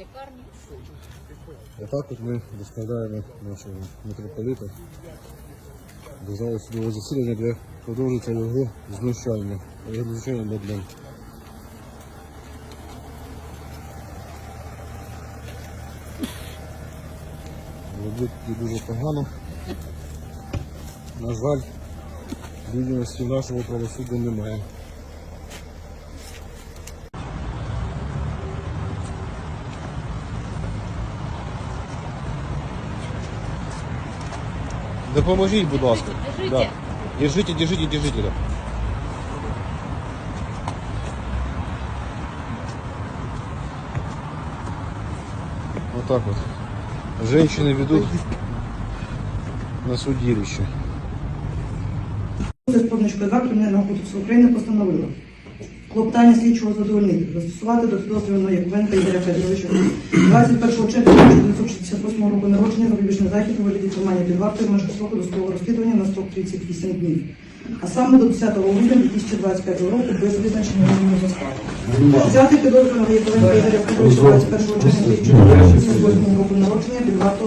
лікарні. Отак от ми доставляємо нашого митрополита до залу судового засідання, де продовжується його знущання. Його знущання над ним. Робить дуже погано. На жаль, відомості нашого правосуддя немає. Допоможіть, будь ласка. Держите. Да. Держите, держите, держите. Да. Вот так вот. Женщины ведут на судилище. З позначкою 2 Кримінального кодексу України постановила клопотання слідчого задовольнити, застосувати до підозрюваного Яковенка Ігоря Федоровича 21 червня 1968 року народження запобіжний захід у вигляді тримання під вартою строку досудового розслідування на строк 38 днів. А саме до 10 грудня 2025 року без визначення мінімуму застави. Взяти підозрюваного Яковенка Ігоря Федоровича 21 червня 1968 року народження під варту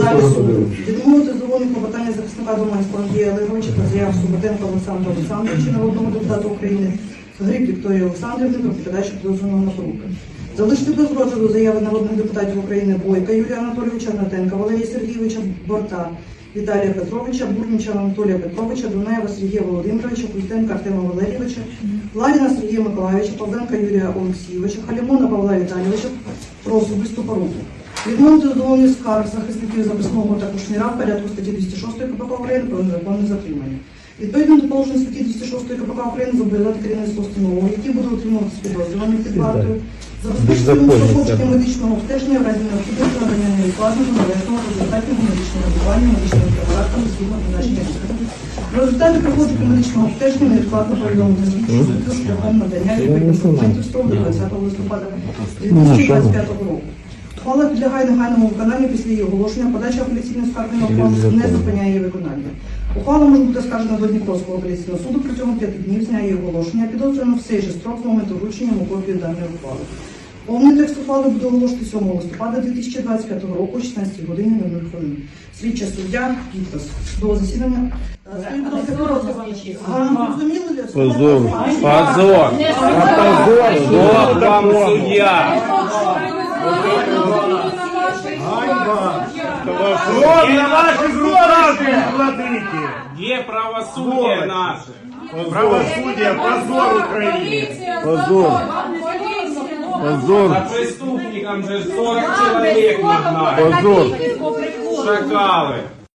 залі суду. Відмовити задоволення клопотання захисника Доманського Андрія Олеговича та заяв Суботенка Олександра Олександровича, народного депутата України, Гриб Вікторії Олександрівни про передачу підозрюваного на поруки. Залишити без розгляду заяви народних депутатів України Бойка Юрія Анатолійовича, Гнатенка Валерія Сергійовича, Борта Віталія Петровича, Бурніча Анатолія Петровича, Дунаєва Сергія Володимировича, Кузьтенка Артема Валерійовича, Ларіна Сергія Миколаївича, Павленка Юрія Олексійовича, Халімона Павла Віталійовича про особисту поруку. Відмовити задоволення скарг захисників записного та кушніра в порядку статті 206 КПК України про незаконне затримання. Відповідно до положень статті 206 КПК України зобов'язати керівництво установи, які будуть утримувати підозрюваних під вартою, забезпечити проходження медичного обстеження в разі необхідності надання невідкладного належного результатів медичного лікування медичними препаратами згідно призначення лікаря. В результаті проходження медичного обстеження невідкладно повідомити слідчу шляхом надання відповідних документів до 20 листопада 2025 року. Ухвала підлягає негайному виконанню після її оголошення, подача апеляційної скарги на ухвалу не зупиняє її виконання. Ухвала може бути скаржена до Дніпровського апеляційного суду протягом п'яти днів з дня її оголошення, підозрювано в цей же строк з моменту вручення йому копії даної ухвали. Повний текст ухвали буде оголошений 7 листопада 2025 року, 16 годині 00 хвилин. Слідча суддя підпис. До засідання. Скажіть, будь ласка, коротко. Ага, зрозуміли ли? Позор. Позор. Позор. Там на! Где правосудие наше? Правосудие, позор України Позор. Позор. За преступникам же 40 человек нужна. Позор. Шакалы.